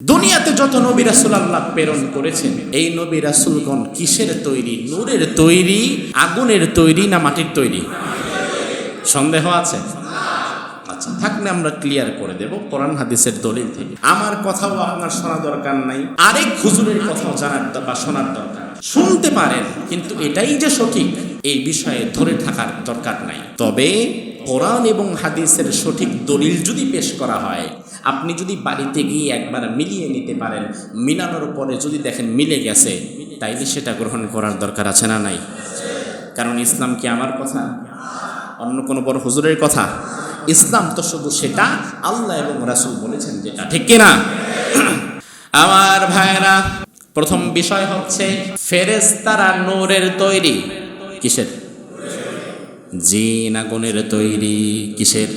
দুনিয়াতে যত নবী রাসুল আল্লাহ প্রেরণ করেছেন, এই নবী রাসুলগণ কিসের তৈরি? নূরের তৈরি, আগুনের তৈরি না মাটির তৈরি? সন্দেহ আছে? আচ্ছা থাকলে আমরা ক্লিয়ার করে দেব কোরআন হাদিসের দলিল থেকে। আমার কথাও আপনার শোনা দরকার নাই, আরেক হুজুরের কথাও জানার বা শোনার দরকার। শুনতে পারেন, কিন্তু এটাই যে সঠিক, এই বিষয়ে ধরে থাকার দরকার নাই। তবে কোরআন এবং হাদিসের সঠিক দলিল যদি পেশ করা হয়, আপনি যদি বাড়িতে গিয়ে একবার মিলিয়ে নিতে পারেন, মিলানোর পরে যদি দেখেন মিলে গেছে, তাইলে সেটা গ্রহণ করার দরকার আছে না নাই? কারণ ইসলাম কি আমার কথা? অন্য কোনো বড় হুজুরের কথা? ইসলাম তো শুধু সেটা আল্লাহ এবং রাসূল বলেছেন যেটা, ঠিক কিনা আমার ভাইরা প্রথম বিষয় হচ্ছে ফেরেস্তারা নূরের তৈরি কিসের? জিন আগুনের তৈরি কিসের?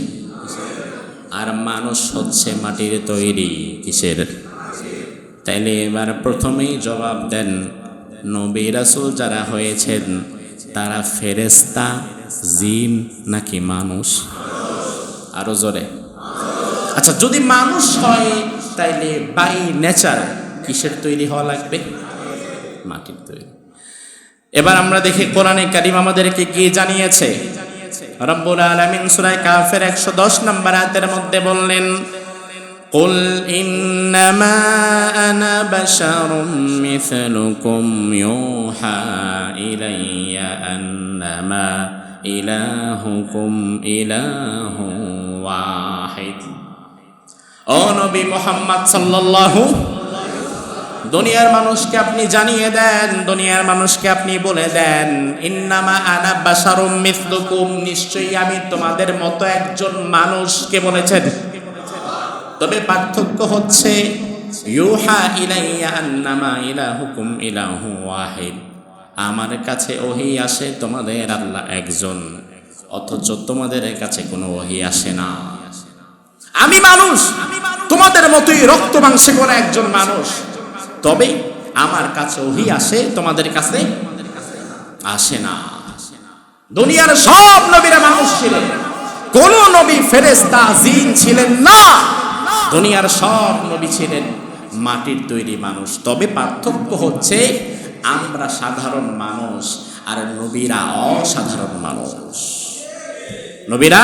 আর মানুষ হচ্ছে মাটির তৈরি কিসের? তাইলে এবার প্রথমেই জবাব দেন নবী রাসূল যারা হয়েছেন, তারা ফেরেস্তা জিন নাকি মানুষ? আরও জোরে। আচ্ছা যদি মানুষ হয়, তাইলে বাই নেচার কিসের তৈরি হওয়া লাগবে? মাটির তৈরি। এবার আমরা দেখি কোরআনে কারিম আমাদেরকে কি জানিয়েছে রব্বুল আলামিন সূরা কাফের 110 নম্বর আয়াতের মধ্যে বললেন قل إنما أنا بشر مثلكم يوحى إلي أنما إلهكم إله واحد ও নবী মোহাম্মদ সাল্লাল্লাহু দুনিয়ার মানুষকে আপনি জানিয়ে দেন, দুনিয়ার মানুষকে আপনি বলে দেন, ইন্নামা আনা মিসলুকুম। নিশ্চয়ই আমি তোমাদের মতো একজন মানুষকে বলেছেন। তবে পার্থক্য হচ্ছে, ইউহা ইলাইয়া আন্নামা ইলাহুকুম ইলাহু ওয়াহিদ। আমার কাছে ওহি আসে তোমাদের আল্লাহ একজন, অথচ তোমাদের কাছে কোনো ওহি আসে না। আমি মানুষ, তোমাদের মতোই রক্ত মাংসে করা একজন মানুষ। তবে আমার কাছে ওহি আসে, তোমাদের কাছে আসে না। দুনিয়ার সব নবীরা মানুষ ছিলেন। কোন নবী ফেরেস্তা জিন ছিলেন না। দুনিয়ার সব নবী ছিলেন মাটির তৈরি মানুষ। তবে পার্থক্য হচ্ছে আমরা সাধারণ মানুষ আর নবীরা অসাধারণ মানুষ। নবীরা,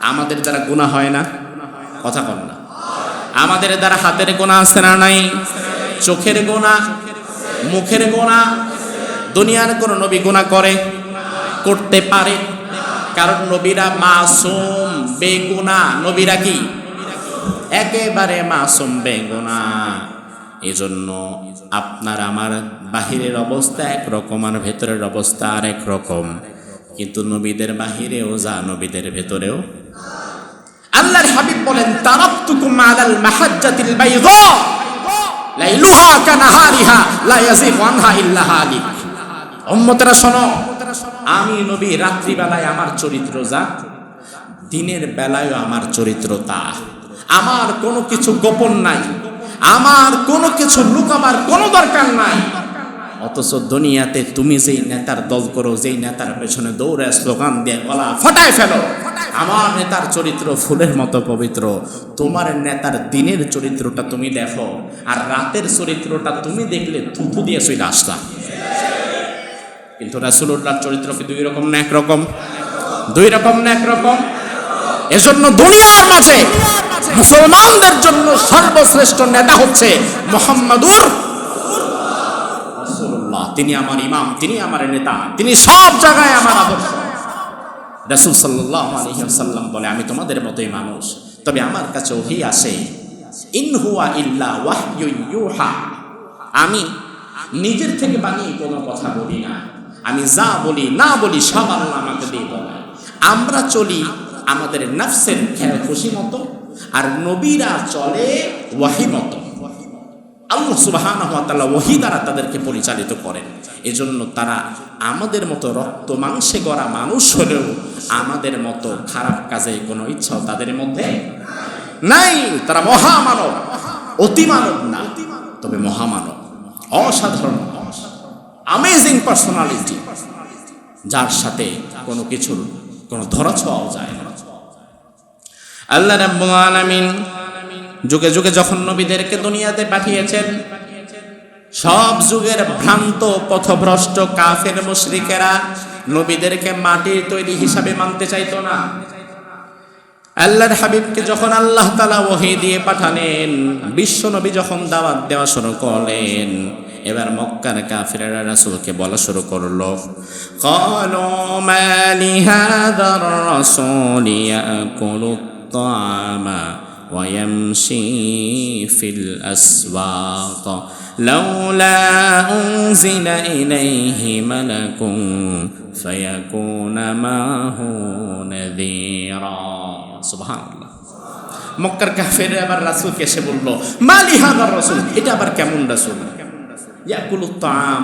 আমাদের দ্বারা গুণা হয় না। কথা কন না। আমাদের দ্বারা হাতের গোনা আছে না নাই? চোখের গোনা, মুখের গোনা, দুনিয়ার কোন নবী গোনা করে, করতে পারে। কারণ নবীরা মাসুম, বেগুনা। নবীরা কি? একেবারে মাসুম, বেগুনা। এজন্য আপনার আমার বাহিরের অবস্থা একরকম আর ভেতরের অবস্থা আর এক রকম। কিন্তু নবীদের বাহিরেও যা, নবীদের ভেতরেও আল্লাহর হাবিব বলেন তারাকতুকুম আলাল মাহাজ্জাতিল বাইদা। লাইলুহা কানাহারিহা লা ইয়াজিগু আনহা ইল্লা হালিক। উম্মতেরা শোনো, আমি নবী রাত্রিবেলায় আমার চরিত্র যা দিনের বেলায়ও আমার চরিত্র তা আমার কোনো কিছু গোপন নাই, আমার কোনো কিছু লুকাবার কোনো দরকার নাই। অথচ দুনিয়াতে তুমি যেই নেতার দল করো, যেই নেতার পেছনে দৌড়ে, স্লোগান দিয়ে গলা ফাটায় ফেলো। আমার নেতার চরিত্র ফুলের মতো পবিত্র, তোমার নেতার দিনের চরিত্রটা তুমি দেখো, আর রাতের চরিত্রটা তুমি দেখলে থুথু দিয়ে চলে আসতা কিন্তু রাসুল্লাহর চরিত্র কি দুই রকম না একরকম দুই রকম না একরকম এজন্য দুনিয়ার মাঝে মুসলমানদের জন্য সর্বশ্রেষ্ঠ নেতা হচ্ছে মোহাম্মদুর তিনি আমার ইমাম, তিনি আমার নেতা, তিনি সব জায়গায় আমার আদর্শ। রাসূল সাল্লাল্লাহু আলাইহি ওয়াসাল্লাম বলে, আমি তোমাদের মতোই মানুষ। তবে আমার কাছে ওহি আসে ইন হুয়া ইল্লা ইউহা। আমি নিজের থেকে বানিয়ে কোনো কথা বলি না। আমি যা বলি, না বলি, সব আল্লাহ আমাকে দিয়ে বলে আমরা চলি আমাদের নফসের খেয়াল খুশি মতো, আর নবীরা চলে ওয়াহি মতো। আল্লাহ সুবাহান তাআলা ওহি দ্বারা তাদেরকে পরিচালিত করেন। এজন্য তারা আমাদের মতো রক্ত মাংসে গড়া মানুষ হলেও আমাদের মতো খারাপ কাজে কোনো ইচ্ছাও তাদের মধ্যে নাই। তারা মহামানব, অতিমানব না, তবে মহামানব, অসাধারণ আমেজিং পার্সোনালিটি যার সাথে কোনো কিছুর কোনো ধরা ছোঁয়াও যায় না। আল্লাহ রাব্বুল আলামিন যুগে যুগে যখন নবীদেরকে দুনিয়াতে পাঠিয়েছেন, সব যুগের ভ্রান্ত, পথভ্রষ্ট কাফের মুশরিকেরা নবীদেরকে মাটির তৈরি হিসাবে মানতে চাইতো না। আল্লাহর হাবিবকে যখন আল্লাহ তালা ওহি দিয়ে পাঠালেন, বিশ্ব নবী যখন দাওয়াত দেওয়া শুরু করলেন, এবার মক্কার কাফিরেরা রাসূলকে বলা শুরু করল ক্বালু মা লিহাদার রাসূল ইয়াকুলুত তা'মা ويمشي في الأسواق لولا أنزل إليه ملك فيكون معه نذيرا سبحان الله মক্কার কাফের আবার রাসূলকে এসে বলল মালি হাদার রাসূল এটা আবার কেমন রাসূল ইয়াকুলু তাম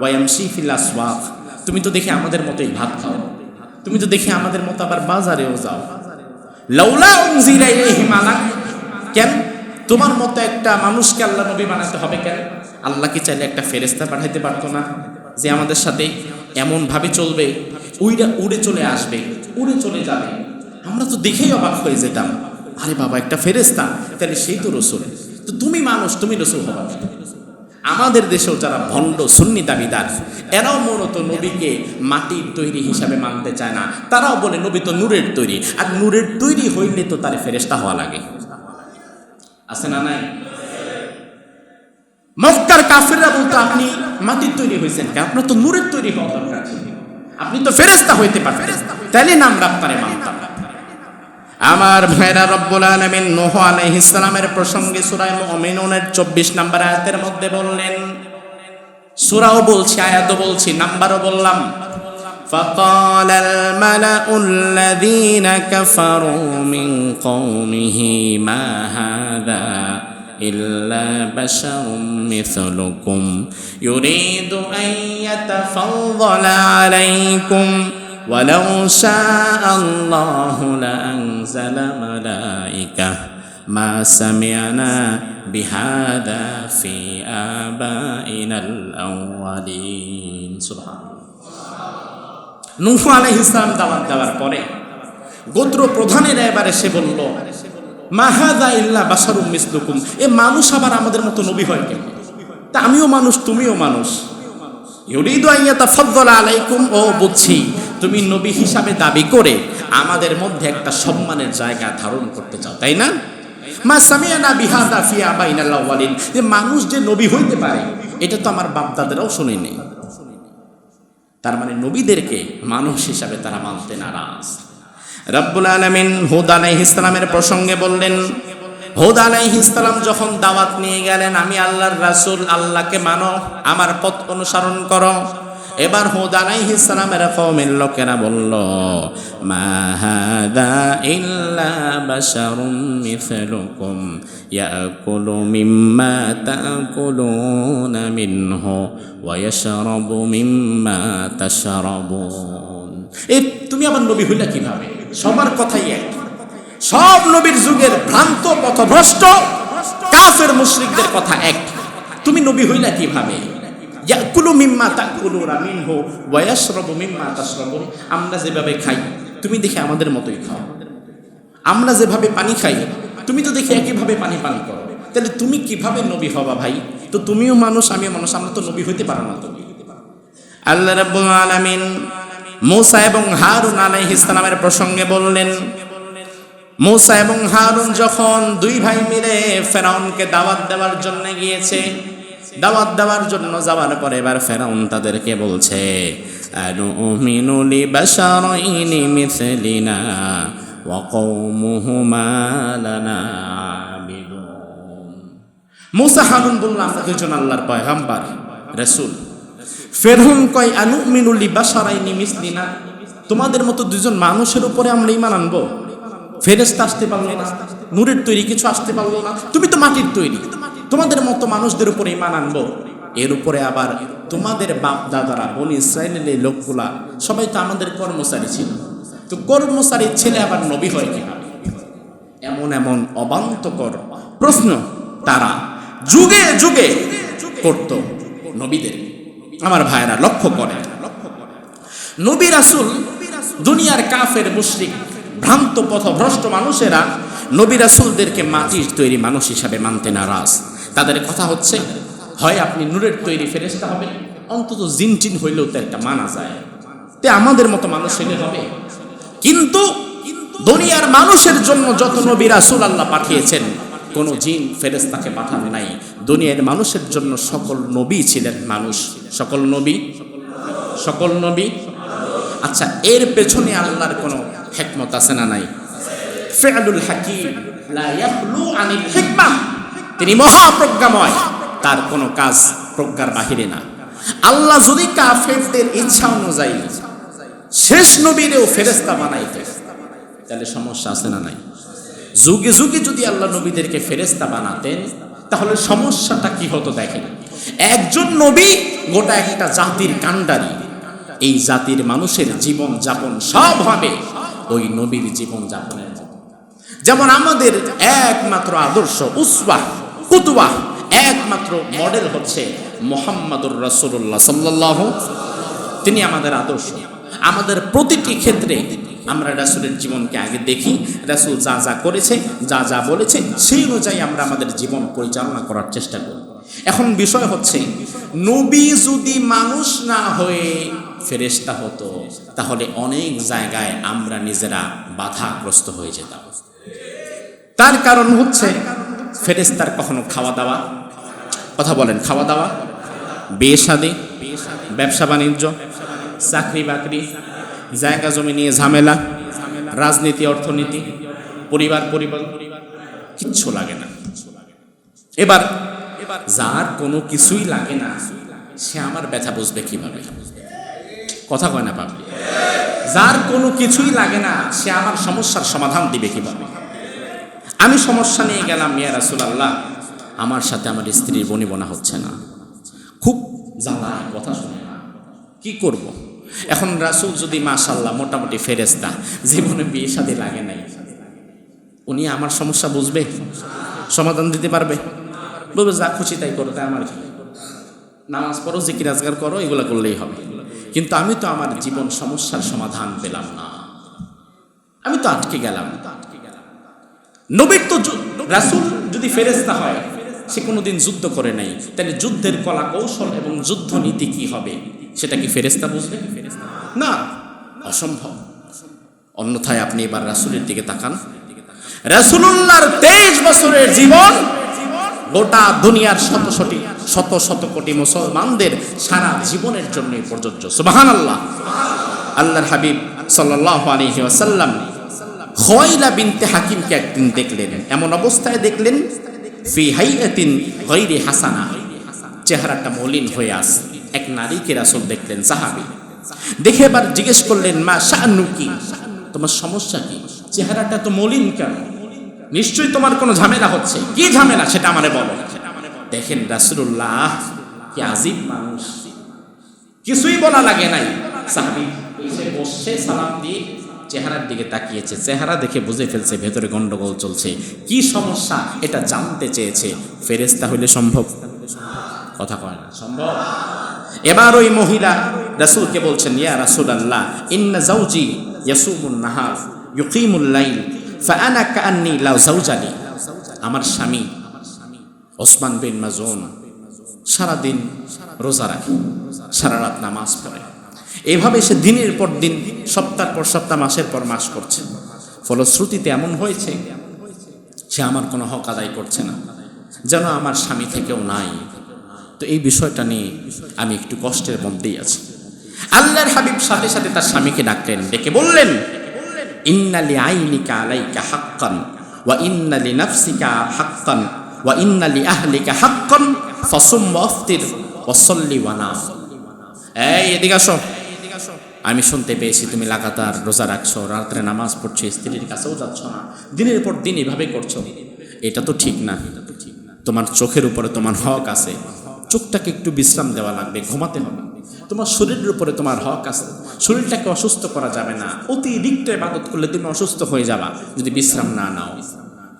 ওয়া ইয়ামশি ফিল আসওয়াক তুমি তো দেখি আমাদের মতোই ভাত খাও তুমি তো দেখি আমাদের মতো আবার বাজারেও যাও লাউলা উনজিলা কেন? তোমার মতো একটা মানুষকে আল্লাহ নবী বানাতে হবে কেন? আল্লাহ কি চাইলে একটা ফেরেস্তা পাঠাইতে পারতো না? যে আমাদের সাথে এমন ভাবে চলবে, উইরা উড়ে চলে আসবে, উড়ে চলে যাবে। আমরা তো দেখেই অবাক হয়ে যেতাম। আরে বাবা, একটা ফেরেস্তা তাহলে সেই তো রসুল। তো তুমি মানুষ, তুমি রসুল হবা। আমাদের দেশেও যারা ভণ্ড সুন্নি দাবিদার, এরাও মূলত নবীকে মাটির তৈরি হিসাবে মানতে চায় না। তারাও বলে নবী তো নূরের তৈরি, আর নূরের তৈরি হইলে তো তার ফেরেস্তা হওয়া লাগে। আছে না নাই? মক্কার কাফেররা বলতো, আপনি মাটির তৈরি হয়েছেন কেন আপনার তো নূরের তৈরি হওয়া দরকার। আপনি তো ফেরেস্তা হইতে পারতেন। তাইলে নাম আপনারে মানতাম আমার ভাইরা রব্বুল আলামিন নূহ আলাইহিস সালামের প্রসঙ্গে সূরা মুমিনুনের 24 নম্বর আয়াতের মধ্যে বললেন সূরাও বলছি আয়াতও বলছি নাম্বারও বললাম فقال الملأ الذين كفروا من قومه ما هذا إلا بشر مثلكم يريد أن يتفضل عليكم ولو شاء الله لأنزل ملائكة ما سمعنا بهذا في آبائنا الأولين سبحان الله নূহ আলাইহিস ইসলাম দাওয়াত দেওয়ার পরে গোত্র প্রধানের এবার এসে বলল মাহাদা ইল্লা বাসারুম মিসলুকুম এ মানুষ আবার আমাদের মতো নবী হয় কেন তা আমিও মানুষ তুমিও মানুষ ইউরিদু আইয়াতা ফদ্দল আলাইকুম ও বুঝছি তুমি নবী হিসাবে দাবি করে আমাদের মধ্যে একটা সম্মানের জায়গা ধারণ করতে চাও, তাই না? মা সামিয়ানা বিহাদা ফিয়া বাইনাল আউয়ালিন। যে মানুষ যে নবী হইতে পারে, এটা তো আমার বাপ দাদারাও শুনেনি তার মানে নবীদেরকে মানুষ হিসাবে তারা মানতে নারাজ। রব্বুল আলমিন হুদ আলাইহ ইসলামের প্রসঙ্গে বললেন, হুদ আলাইহ ইসলাম যখন দাওয়াত নিয়ে গেলেন, আমি আল্লাহর রাসূল, আল্লাহকে মানো, আমার পথ অনুসরণ করো। এবার হুদ আলাইহ ইসলামের কওমের লোকেরা বলল, মা হাদা ইল্লা বাশারুম মিথলুকুম ইয়াকুলু মিম্মা তাকুলুনা মিনহু ওয়া ইয়াশরাবু মিম্মা তাশরাবুন। এই তুমি আবার নবী হইলা কীভাবে? সবার কথাই এক। সব নবীর যুগের ভ্রান্ত, পথভ্রষ্ট, কাফের মুশরিকদের কথা এক। তুমি নবী হইলা কীভাবে? ইয়াকুলু মিম্মা তাকুলুনা মিনহু ওয়া ইয়াশরাবু মিম্মা তাশরাবুন। আমরা যেভাবে খাই, তুমি দেখে আমাদের মতোই খাও। আমরা যেভাবে পানি খাই, তুমি তো দেখি একইভাবে পানি পান করো। তাহলে তুমি কীভাবে নবী হবা ভাই? তো তুমিও মানুষ, আমিও মানুষ, আমরা তো নবী হইতে পারো না তুমি আল্লাহ রাব্বুল আলামিন মূসা এবং হারুন আলাইহিস সালামের প্রসঙ্গে বললেন, মূসা এবং হারুন যখন দুই ভাই মিলে ফেরাউনকে দাওয়াত দেওয়ার জন্য গিয়েছে দাওয়াত দেওয়ার জন্য যাওয়ার পরে এবার ফেরাউন তাদেরকে বলছে তোমাদের মতো দুজন মানুষের উপরে আমরা ইমান আনব। ফেরেস্তা আসতে পারল না, নূরের তৈরি কিছু আসতে পারল না, তুমি তো মাটির তৈরি। তোমাদের মতো মানুষদের উপরে ইমান আনব। এর উপরে আবার তোমাদের বাপ দাদারা বলি ইসরায়েলের এই লোকগুলা, সবাই তো আমাদের কর্মচারী ছিল। তো কর্মচারীর ছেলে আবার নবী হয় কীভাবে? এমন এমন অবান্তকর প্রশ্ন তারা যুগে যুগে করত নবীদের। আমার ভাইরা লক্ষ্য করে নবী রাসুল, দুনিয়ার কাফের, মুশরিক, ভ্রান্ত পথভ্রষ্ট মানুষেরা নবী রাসুলদেরকে মাটির তৈরি মানুষ হিসাবে মানতে নারাজ। তাদের কথা হচ্ছে, হয় আপনি নূরের তৈরি ফেরেস্তা হবে অন্তত জিন টিন হইলেও তো একটা মানা যায়। তে আমাদের মতো মানুষ হইলে হবে। কিন্তু দুনিয়ার মানুষের জন্য যত নবী রাসুল আল্লাহ পাঠিয়েছেন, কোন জিন ফেরেস্তাকে পাঠান নাই। দুনিয়ার মানুষের জন্য সকল নবী ছিলেন মানুষ। সকল নবী? সকল নবী? আচ্ছা এর পেছনে আল্লাহর কোনো হেকমত আছে না নাই? ফেআলুল হাকিম লা ইয়াখলু আনিল হিকমা। তিনি মহাপ্রজ্ঞাময়। তার কোনো কাজ প্রজ্ঞার বাহিরে না। আল্লাহ যদি কাফেরদের ইচ্ছা অনুযায়ী শেষ নবীরেও ফেরেস্তা বানাইতে, তাহলে সমস্যা আছে না নাই? যুগে যুগে যদি আল্লাহ নবীদেরকে ফেরেস্তা বানাতেন, তাহলে সমস্যাটা কি হতো দেখেন? একজন নবী গোটা একটা জাতির কাণ্ডারি। এই জাতির মানুষের জীবন যাপন সব হবে ওই নবীর জীবন যাপনের যেমন আমাদের একমাত্র আদর্শ উসবাহ কুতুবাহ একমাত্র মডেল হচ্ছে মোহাম্মদুর রসুল্লাহ সাল্লাহ তিনি আমাদের আদর্শ। আমাদের প্রতিটি ক্ষেত্রে আমরা রাসুলের জীবনকে আগে দেখি, রাসুল যা যা করেছে, যা যা বলেছে, সেই অনুযায়ী আমরা আমাদের জীবন পরিচালনা করার চেষ্টা করি। এখন বিষয় হচ্ছে, নবী যদি মানুষ না হয়ে ফেরেস্তা হতো, তাহলে অনেক জায়গায় আমরা নিজেরা বাধাগ্রস্ত হয়ে যেতাম। তার কারণ হচ্ছে ফেরেস্তার কখনো খাওয়া দাওয়া কথা বলেন খাওয়া দাওয়া বিয়ে শাদী? ব্যবসা বাণিজ্য? চাকরি বাকরি জায়গা জমি নিয়ে ঝামেলা? রাজনীতি, অর্থনীতি? পরিবার পরিবার? কিচ্ছু লাগে না। এবার এবার যার কোনো কিছুই লাগে না, সে আমার ব্যথা বুঝবে কীভাবে? কথা কয় না পাবলি যার কোনো কিছুই লাগে না, সে আমার সমস্যার সমাধান দিবে কীভাবে? আমি সমস্যা নিয়ে গেলাম মিয়া রাসুলাল্লাহ। আমার সাথে আমার স্ত্রীর বনিবনা হচ্ছে না। খুব জ্বালা কথা শুনে কি করব। এখন রাসুল যদি মাশাল্লাহ মোটামুটি ফেরেস্তা জীবনে বিয়ে সাথে লাগে নাই। উনি আমার সমস্যা বুঝবে? সমাধান দিতে পারবে? বলবে, যা খুশি তাই করো, তাই আমার নামাজ পড়ো, জিকির আজগার করো, এগুলো করলেই হবে। কিন্তু আমি তো আমার জীবন সমস্যার সমাধান পেলাম না। আমি তো আটকে গেলাম। নবীর তো রাসূল যদি ফেরেস্তা হয়, সে কোনোদিন যুদ্ধ করে নাই। তাহলে যুদ্ধের কলা কৌশল এবং যুদ্ধ নীতি কি হবে? সেটা কি ফেরেস্তা বুঝবে? না, অসম্ভব। অন্যথায় আপনি এবার রাসূলের দিকে তাকান। রাসূলুল্লাহর তেইশ বছরের জীবন, গোটা দুনিয়ার শত শটি, শত শত কোটি মুসলমানদের সারা জীবনের জন্যই প্রযোজ্য। সুবাহান আল্লাহ আল্লাহর হাবিব সাল্লাহ আলহি আসাল্লাম খয়লা বিনতে হাকিমকে একদিন দেখলেন। এমন অবস্থায় দেখলেন, ফি হাইয়াতিন গৈরি হাসানা। চেহারাটা মলিন হয়ে আস, এক নারীকে রাসূল দেখলেন, সাহাবী। দেখে এবার জিজ্ঞেস করলেন, মা শাহানু কি? তোমার সমস্যা কি? চেহারাটা তো মলিন কেন? নিশ্চয়ই তোমার কোনো ঝামেলা হচ্ছে। কি ঝামেলা? সেটা আমারে বলো। দেখেন, রাসূলুল্লাহ কি আজিব মানুষ। কিছুই বলা লাগে নাই। সাহাবি বসে সালাম দিয়ে চেহারার দিকে তাকিয়েছে। চেহারা দেখে বুঝে ফেলছে ভেতরে গণ্ডগোল চলছে। কি সমস্যা? এটা জানতে চেয়েছে। ফেরেস্তা হইলে সম্ভব। কথা কয় না। সম্ভব? এবার ওই মহিলা রাসূলকে বলছেন, ইয়া রাসূল আল্লাহ ইন্না জাউজি ইয়াসুমুন নাহার, ইউকিমুল লাইল, ফাআনা কাআন্নি লাউ জাউজালি আমার স্বামী ওসমান বিন মাজুন সারাদিন রোজা রাখে, সারা রাত নামাজ পড়ে। এইভাবে সে দিনের পর দিন, সপ্তাহ পর সপ্তাহ, মাসের পর মাস করছে। ফলশ্রুতিতে এমন হয়েছে, সে আমার কোনো হক আদায় করছে না। যেন আমার স্বামী থেকেও নাই। তো এই বিষয়টা নিয়ে আমি একটু কষ্টের মধ্যেই আছি। আল্লাহর হাবিব সাথে সাথে তার স্বামীকে ডাকলেন, ডেকে বললেন ইন্নালি আইনিকা আলাইকা হাক্কান, ওয়া ইন্নালি নাফসিকা হাক্কান, ওয়া ইন্নালি আহলিকা হাক্কান ফাসুম ওয়াফতির ওয়া সাল্লি ওয়া নাম। এই, এদিকে আসো। আমি শুনতে পেয়েছি, তুমি লাগাতার রোজা রাখছো, রাত্রে নামাজ পড়ছো, স্ত্রীর কাছেও যাচ্ছ না, দিনের পর দিন এভাবে করছ। এটা তো ঠিক না। তোমার চোখের উপরে তোমার হক আছে। চোখটাকে একটু বিশ্রাম দেওয়া লাগবে, ঘুমাতে হবে। তোমার শরীরের উপরে তোমার হক আছে। শরীরটাকে অসুস্থ করা যাবে না। অতিরিক্ত ইবাদত করলে তুমি অসুস্থ হয়ে যাবা। যদি বিশ্রাম না নাও,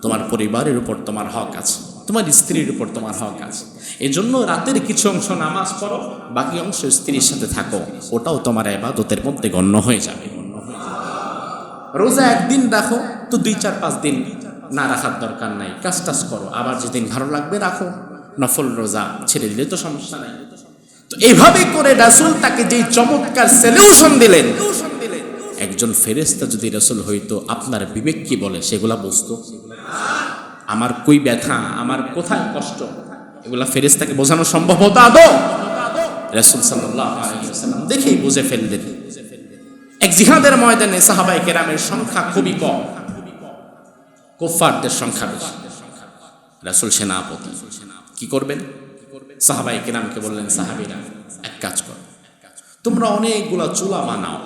তোমার পরিবারের উপর তোমার হক আছে। তোমার স্ত্রীর উপর তোমার হক আছে। এই জন্য রাতের কিছু অংশ নামাজ পড়ো, বাকি অংশ স্ত্রীর সাথে থাকো। ওটাও তোমার এবাদতের মধ্যে গণ্য হয়ে যাবে। রোজা একদিন রাখো, তো দুই, চার, পাঁচ দিন না রাখার দরকার নাই। কাজ টাজ করো, আবার যেদিন ভালো লাগবে রাখো। নফল রোজা ছেড়ে দিলে তো সমস্যা নাই। তো এইভাবে করে রাসুল তাকে যেই চমৎকার সলিউশন দিলেন, একজন ফেরেস্তা যদি রাসুল হইতো, আপনার বিবেক কি বলে? সেগুলা বুঝতো। আমার কই ব্যথা, আমার কোথায় কষ্ট? এগুলা ফেরেস্তাকে বোঝানো সম্ভব হতো আদৌ? রসুল সাল্লাম দেখেই বুঝে ফেললেন। এক জিহাদের ময়দানে সাহাবাই কেরামের সংখ্যা খুবই কম। কুফারদের সংখ্যা বেশি। রাসুল সেনাপতি। কি করবেন? সাহাবাই কেরামকে বললেন, সাহাবিরা, এক কাজ কর। তোমরা অনেকগুলা চুলা বানাও।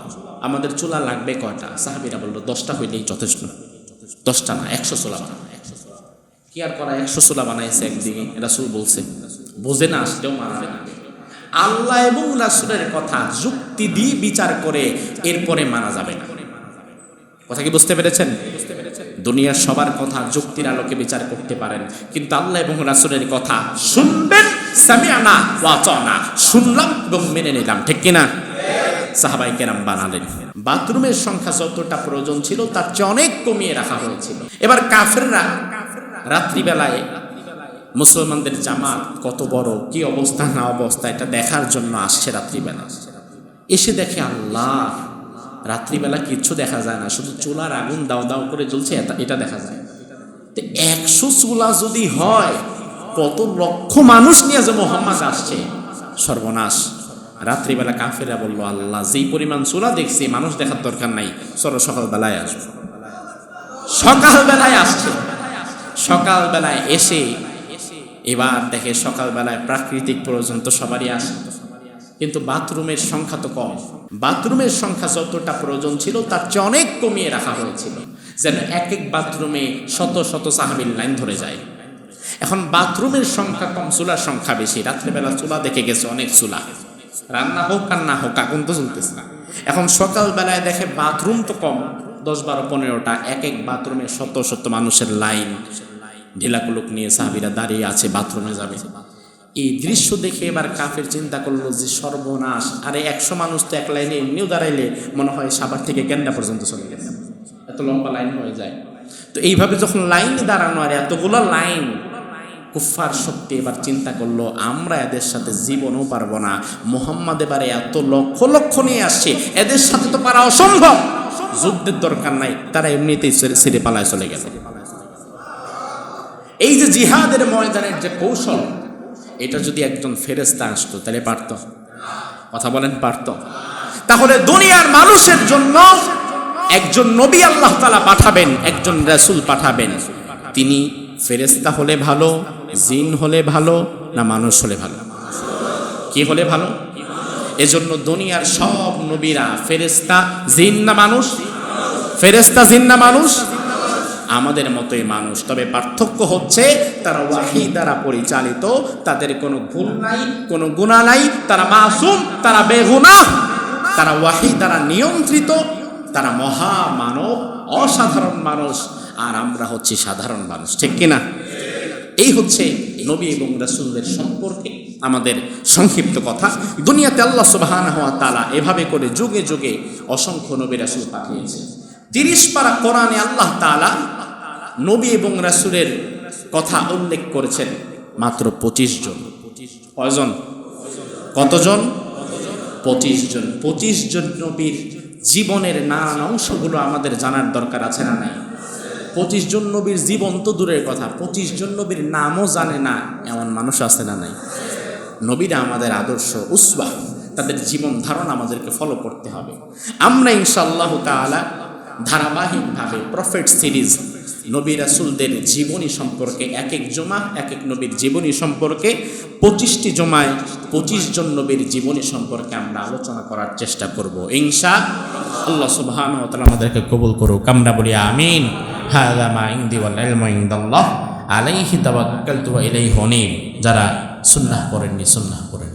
আমাদের চুলা লাগবে কয়টা? সাহাবিরা বলল, দশটা হইলেই যথেষ্ট। দশটা না, একশো চুলা বানাও। কি আর করা, একশো চুলা বানাইছে একদিকে, রাসুল বলছে। বোঝে না, আসলেও মানবে না আল্লাহ এবং রাসুলের কথা যুক্তি দিয়ে বিচার করে এরপরে মানা যাবে না। কথা কি বুঝতে পেরেছেন? দুনিয়ার সবার কথা যুক্তির আলোকে বিচার করতে পারেন, কিন্তু আল্লাহ এবং রাসুলের কথা শুনবেন সামিয়ানা ওয়াচনা শুনলাম এবং মেনে নিলাম, ঠিক কিনা? সাহাবাই কেরাম বানালেন। বাথরুমের সংখ্যা যতটা প্রয়োজন ছিল, তার চেয়ে অনেক কমিয়ে রাখা হয়েছিল। এবার কাফেররা রাত্রিবেলায় মুসলমানদের জামাত কত বড়, কি অবস্থা না অবস্থা, এটা দেখার জন্য আসছে রাত্রিবেলা। এসে দেখে আল্লাহ, রাত্রিবেলা কিচ্ছু দেখা যায় না, শুধু চুলার আগুন দাও দাও করে জ্বলছে, এটা দেখা যায়। তো একশো চুলা যদি হয়, কত লক্ষ মানুষ নিয়ে যে মোহাম্মদ আসছে, সর্বনাশ। রাত্রিবেলা কাফেরা বলল, আল্লাহ, যেই পরিমাণ চুলা দেখছি, মানুষ দেখার দরকার নাই, সর সকালবেলায় আসবে। সকালবেলায় আসছে। সকালবেলায় এসে, এবার দেখে সকালবেলায় প্রাকৃতিক প্রয়োজন তো সবারই আসে কিন্তু বাথরুমের সংখ্যা তো কম। বাথরুমের সংখ্যা যতটা প্রয়োজন ছিল, তার চেয়ে অনেক কমিয়ে রাখা হয়েছিল। যেন এক এক বাথরুমে শত শত সাহাবিল লাইন ধরে যায়। এখন বাথরুমের সংখ্যা কম, চুলার সংখ্যা বেশি। রাত্রেবেলা চুলা দেখে গেছে অনেক চুলা। রান্না হোক আর না হোক, আগুন তো চলতেছে না। এখন সকালবেলায় দেখে বাথরুম তো কম, দশ বারো পনেরোটা এক এক বাথরুমে শত শত মানুষের লাইন। ঢিলাকুলুক নিয়ে সাহাবিরা দাঁড়িয়ে আছে, বাথরুমে যাবে। এই দৃশ্য দেখে এবার কাফের চিন্তা করল যে সর্বনাশ। আরে একশো মানুষ তো এক লাইনে এমনিও দাঁড়াইলে মনে হয় সাবার থেকে গেন্ডা পর্যন্ত চলে গেছে। এত লম্বা লাইন হয়ে যায়। তো এইভাবে যখন লাইনে দাঁড়ানো, আর এতগুলো লাইন কুফার শক্তি এবার চিন্তা করল, আমরা এদের সাথে জীবনও পারব না। মোহাম্মদ এবারে এত লক্ষ লক্ষ নিয়ে আসছে, এদের সাথে তো পারা অসম্ভব। যুদ্ধের দরকার নাই, তারা এমনিতেই ছেড়ে পালায় চলে গেল এই যে জিহাদের ময়দানের যে কৌশল, এটা যদি একজন ফেরেস্তা আসতো, তাহলে পারত। কথা বলেন, পারত। তাহলে দুনিয়ার মানুষের জন্য একজন নবী আল্লাহ তালা পাঠাবেন, একজন রাসুল পাঠাবেন। তিনি ফেরেস্তা হলে ভালো, জিন হলে ভালো, না মানুষ হলে ভালো? কি হলে ভালো? এজন্য দুনিয়ার সব নবীরা ফেরেস্তা জিন না মানুষ? ফেরেস্তা জিন না মানুষ? আমাদের মতোই মানুষ। তবে পার্থক্য হচ্ছে তারা ওয়াহি দ্বারা পরিচালিত, তাদের কোনো ভুল নাই, কোনো গুণা নাই, তারা মাসুম, তারা বেগুনা তারা ওয়াহি দ্বারা নিয়ন্ত্রিত, তারা মহা মানব অসাধারণ মানুষ। আর আমরা হচ্ছি সাধারণ মানুষ, ঠিক কিনা? এই হচ্ছে নবী এবং রাসুলদের সম্পর্কে আমাদের সংক্ষিপ্ত কথা। দুনিয়াতে আল্লাহ সুবাহান হওয়া তালা এভাবে করে যুগে যুগে অসংখ্য নবী রাসুল পাঠিয়েছে তিরিশ পারা কোরআনে আল্লাহ তালা নবী এবং রাসুলের কথা উল্লেখ করেছেন মাত্র পঁচিশ জন। কয়জন? কতজন? পঁচিশ জন। পঁচিশ জন নবীর জীবনের নানান অংশগুলো আমাদের জানার দরকার আছে না নাই? পঁচিশ জন নবীর জীবন তো দূরের কথা, পঁচিশ জন নবীর নামও জানে না এমন মানুষ আছে না নাই? নবীরা আমাদের আদর্শ উসবা তাদের জীবন ধারণ আমাদেরকে ফলো করতে হবে। আমরা ইনশাল্লাহ তালা ধারাবাহিকভাবে প্রফেট সিরিজ নবী রাসুলদের জীবনী সম্পর্কে এক এক জমা এক এক নবীর জীবনী সম্পর্কে পঁচিশটি জমায় পঁচিশ জন নবীর জীবনী সম্পর্কে আমরা আলোচনা করার চেষ্টা করব। ইনশা আল্লাহ সুবহান আমাদেরকে কবুল করুক। আমরা বলি আমিন। হাযা মা ইনদি আলাইহি তাওয়াক্কালতু ওয়া ইলাইহি উনীব। যারা সুন্নাহ করেননি সুন্নাহ করেন